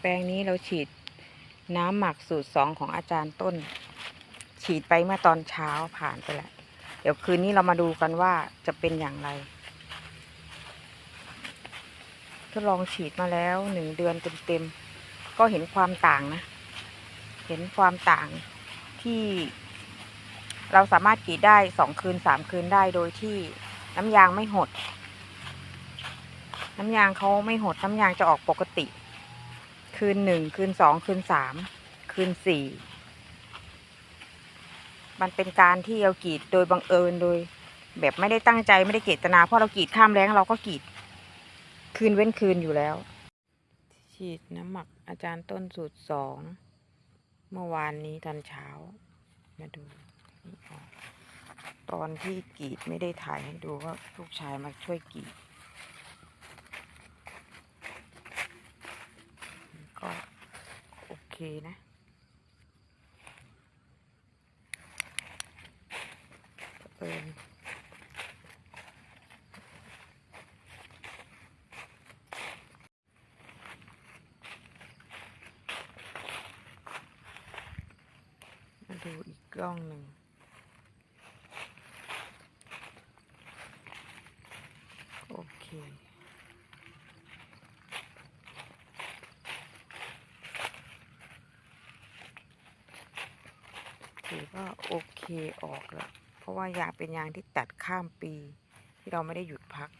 แปลงนี้เราฉีดน้ำหมักสูตรสองของอาจารย์ต้น ฉีดไปเมื่อตอนเช้าผ่านไปแล้ว เดี๋ยวคืนนี้เรามาดูกันว่าจะเป็นอย่างไร ทดลองฉีดมาแล้วหนึ่งเดือนเต็มๆก็เห็นความต่างนะ เห็นความต่างที่เราสามารถกรีดได้สองคืนสามคืนได้โดยที่น้ำยางไม่หด น้ำยางเขาไม่หด น้ำยางจะออกปกติ คืนหนึ่งคืนสองคืนสามคืนสี่มันเป็นการที่เรากรีดโดยบังเอิญโดย แบบไม่ได้ตั้งใจไม่ได้เจตนาเพราะเรากรีดข้ามแรงเราก็กรีด คืนเว้นคืนอยู่แล้ว ฉีดน้ำหมักอาจารย์ต้นสูตรสองเมื่อวานนี้ตอนเช้า มาดู ตอนที่กรีดไม่ได้ถ่ายให้ดูก็ลูกชายมาช่วยกรีดก็โอ เคนะ เอิญมาดูอีกกล้องหนึ่งโอเค ถือว่าโอเคออกแล้ว เพราะว่ายางเป็นยางที่ตัดข้ามปี ที่เราไม่ได้หยุดพัก